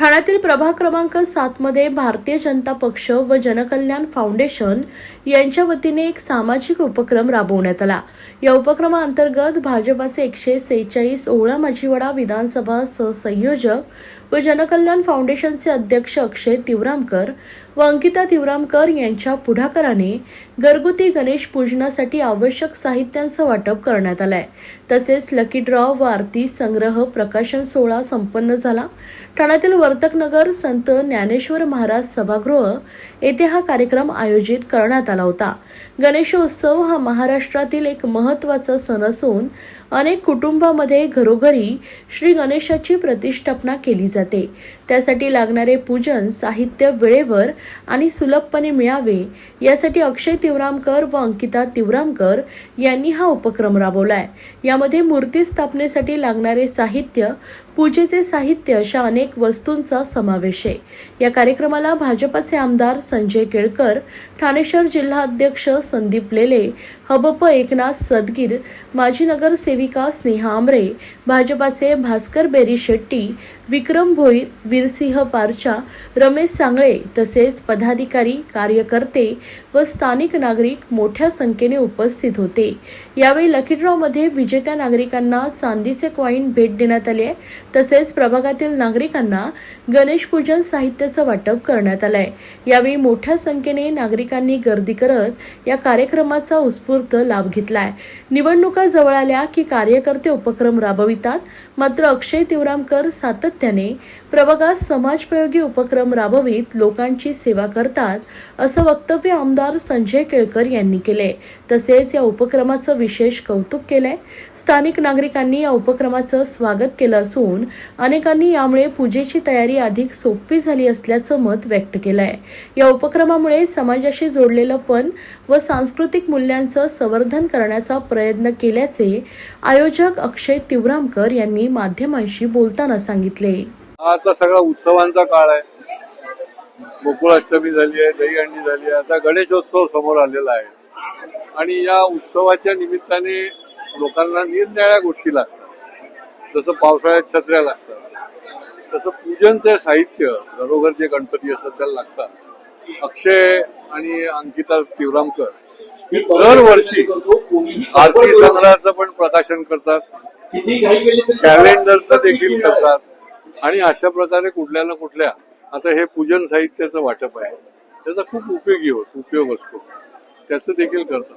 ठाण्यातील प्रभाग क्रमांक सातमध्ये भारतीय जनता पक्ष व जनकल्याण फाउंडेशन यांच्या वतीने एक सामाजिक उपक्रम राबवण्यात आला. या उपक्रमाअंतर्गत भाजपाचे एकशे सेहेचाळीस ओळा माजीवाडा विधानसभा सहसंयोजक व जनकल्याण फाउंडेशनचे अध्यक्ष अक्षय तिवरामकर व अंकिता तिवरामकर यांच्या पुढाकाराने घरगुती गणेश पूजनासाठी आवश्यक साहित्यांचं वाटप करण्यात आलंय. तसेच लकी ड्रॉ व आरती संग्रह प्रकाशन सोहळा संपन्न झाला. ठाण्यातील वर्तकनगर संत ज्ञानेश्वर महाराज सभागृह येथे हा कार्यक्रम आयोजित करण्यात आला होता. गणेशोत्सव हा महाराष्ट्रातील एक महत्त्वाचा सण असून अनेक कुटुंबामध्ये घरोघरी श्री गणेशाची प्रतिष्ठापना केली जाते. त्यासाठी लागणारे पूजन साहित्य वेळेवर आणि सुलभपणे मिळावे यासाठी अक्षय तिवरामकर व अंकिता तिवरामकर यांनी हा उपक्रम राबवलाय. यामध्ये मूर्ती स्थापनेसाठी लागणारे साहित्य पूजेचे साहित्य अशा अनेक वस्तूंचा समावेश आहे. या कार्यक्रमाला भाजपाचे आमदार संजय केळकर ठाणे शहर जिल्हा अध्यक्ष संदीप लेले हबप एकनाथ सदगीर माजी नगरसेविका स्नेहा आमरे भाजपाचे भास्कर बेरी शेट्टी विक्रम भोईर वीरसिंह पारचा रमेश सांगळे तसेच पदाधिकारी कार्यकर्ते व स्थानिक नागरिक मोठ्या संख्येने उपस्थित होते. यावेळी लकी ड्रॉमध्ये विजेत्या नागरिकांना चांदीचे कॉईन भेट देण्यात आले आहे. तसेच प्रभागातील नागरिकांना गणेश पूजन साहित्याचं वाटप करण्यात आलंय. यावेळी मोठ्या संख्येने नागरिकांनी गर्दी करत या कार्यक्रमाचा उत्स्फूर्त लाभ घेतलाय. निवडणुका जवळ आल्या की कार्यकर्ते उपक्रम राबवितात. मात्र अक्षय तिवरामकर सातत्य सातत्याने प्रभागात समाजोपयोगी उपक्रम राबवित लोकांची सेवा करतात असं वक्तव्य आमदार संजय केळकर यांनी केले. तसेच या उपक्रमाचं विशेष कौतुक केलंय. स्थानिक नागरिकांनी या उपक्रमाचं स्वागत केलं असून अनेकांनी यामुळे पूजेची तयारी अधिक सोपी झाली असल्याचं मत व्यक्त केलंय. या उपक्रमामुळे समाजाशी जोडलेलं पण व सांस्कृतिक मूल्यांचं संवर्धन करण्याचा प्रयत्न केल्याचे आयोजक अक्षय तिवरामकर यांनी माध्यमांशी बोलताना सांगितले. हा आता सगळा उत्सवांचा काळ आहे. गोकुळाष्टमी झाली आहे दहीहंडी झाली आहे. आता गणेशोत्सव समोर आलेला आहे. आणि या उत्सवाच्या निमित्ताने लोकांना निरनिराळ्या गोष्टी लागतात. जसं पावसाळ्यात छत्र्या लागतात. तसं पूजनचं साहित्य घरोघर जे गणपती असतात त्याला लागतात. अक्षय आणि अंकिता तिवरामकर दरवर्षी आरती संग्रहाचं पण प्रकाशन करतात. कॅलेंडरचं देखील करतात. आणि अशा प्रकारे कुठल्या ना कुठल्या आता हे पूजन साहित्याचं वाटप आहे. त्याचा खूप उपयोगी होत उपयोग असतो. त्याचं देखील करतात.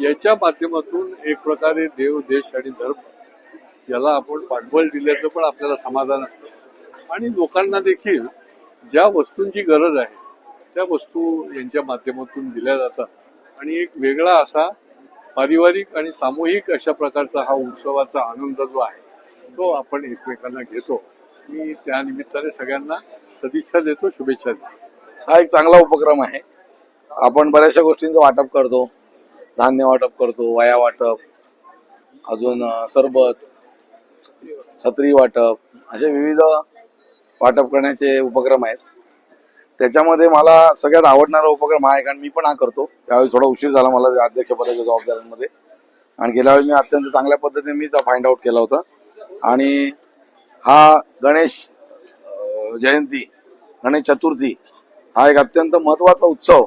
याच्या माध्यमातून एक प्रकारे देव देश आणि धर्म याला आपण पाठबळ दिल्याचं पण आपल्याला समाधान असतं. आणि लोकांना देखील ज्या वस्तूंची गरज आहे त्या वस्तू यांच्या माध्यमातून दिल्या जातात. आणि एक वेगळा असा पारिवारिक आणि सामूहिक अशा प्रकारचा हा उत्सवाचा आनंद जो आहे तो आपण एकमेकांना घेतो. मी त्या निमित्ताने सगळ्यांना सदिच्छा देतो शुभेच्छा देतो. हा एक चांगला उपक्रम आहे. आपण बऱ्याचशा गोष्टींचं वाटप करतो. धान्य वाटप करतो वाया वाटप अजून सरबत छत्री वाटप असे विविध वाटप करण्याचे उपक्रम आहेत. त्याच्यामध्ये मला सगळ्यात आवडणारा उपक्रम हा आहे कारण मी पण हा करतो. त्यावेळी थोडा उशीर झाला मला अध्यक्षपदाच्या जबाबदाऱ्यांमध्ये. आणि गेल्या वेळी मी अत्यंत चांगल्या पद्धतीने मीच फाइंड आउट केला होता. आणि हा गणेश जयंती गणेश चतुर्थी हा एक अत्यंत महत्त्वाचा उत्सव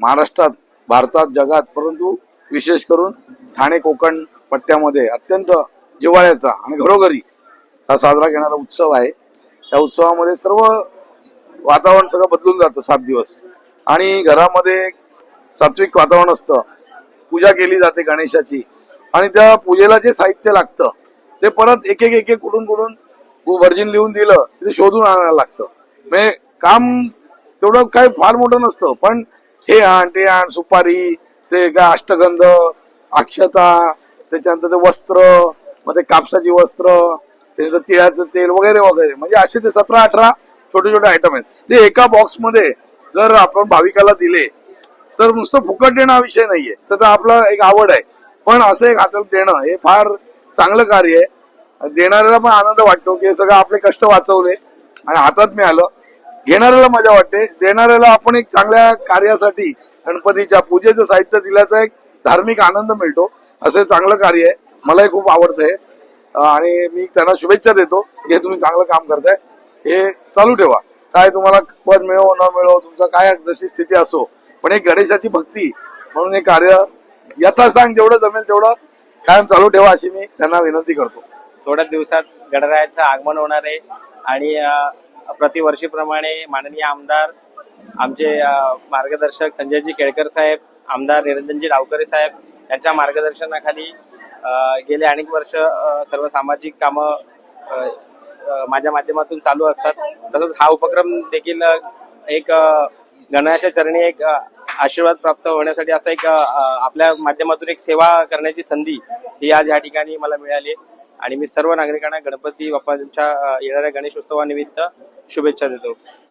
महाराष्ट्रात भारतात जगात परंतु विशेष करून ठाणे कोकण पट्ट्यामध्ये अत्यंत जिव्हाळ्याचा आणि घरोघरी हा साजरा घेणारा उत्सव आहे. त्या उत्सवामध्ये सर्व वातावरण सगळं बदलून जातं सात दिवस. आणि घरामध्ये सात्विक वातावरण असतं. पूजा केली जाते गणेशाची. आणि त्या पूजेला जे साहित्य लागतं ते परत एक एक एक एक कुठून कुठून व्हर्जिन लिहून दिलं ते शोधून आणायला लागतं. म्हणजे काम तेवढं काय फार मोठं नसतं पण हे आण ते आण सुपारी ते काय अष्टगंध अक्षता त्याच्यानंतर ते वस्त्र मग ते कापसाची वस्त्र त्याच्यानंतर तिळाचं तेल वगैरे वगैरे. म्हणजे असे ते सतरा अठरा छोटे छोटे आयटम आहेत. ते एका बॉक्समध्ये जर आपण भाविकाला दिले तर नुसतं फुकट देणं हा विषय नाहीये. तर आपला एक आवड आहे. पण असं एक हातात देणं हे फार चांगलं कार्य आहे. देणाऱ्याला पण आनंद वाटतो की हे सगळं आपले कष्ट वाचवले आणि हातात मिळालं. घेणाऱ्याला मजा वाटते. देणाऱ्याला आपण एक चांगल्या कार्यासाठी गणपतीच्या पूजेचं साहित्य दिल्याचा एक धार्मिक आनंद मिळतो. असं चांगलं कार्य आहे. मलाही खूप आवडतंय. आणि मी त्यांना शुभेच्छा देतो हे तुम्ही चांगलं काम करताय. हे चालू ठेवा. काय तुम्हाला पद मिळो न मिळो तुमचा काय जशी स्थिती असो पण एक गणेशाची भक्ती म्हणून हे कार्य यथासांग जेवढं जमेल तेवढं कायम चालू ठेवा अशी मी त्यांना विनंती करतो. थोड्याच दिवसात गणरायाचं आगमन होणार आहे. आणि प्रतिवर्षीप्रमाणे माननीय आमदार आमचे मार्गदर्शक संजयजी केळकर साहेब आमदार निरंजनजी डावकरे साहेब यांच्या मार्गदर्शनाखाली गेले अनेक वर्ष सर्व सामाजिक कामं माझ्या माध्यमातून चालू असतात. तसंच हा उपक्रम देखील एक अ, चरणी एक आशीर्वाद प्राप्त होण्यासाठी असं एक आपल्या माध्यमातून एक सेवा करण्याची संधी ही आज या ठिकाणी मला मिळाली आणि मी सर्व नागरिकांना गणपती बाप्पांच्या येणाऱ्या गणेश उत्सवानिमित्त शुभेच्छा देतो.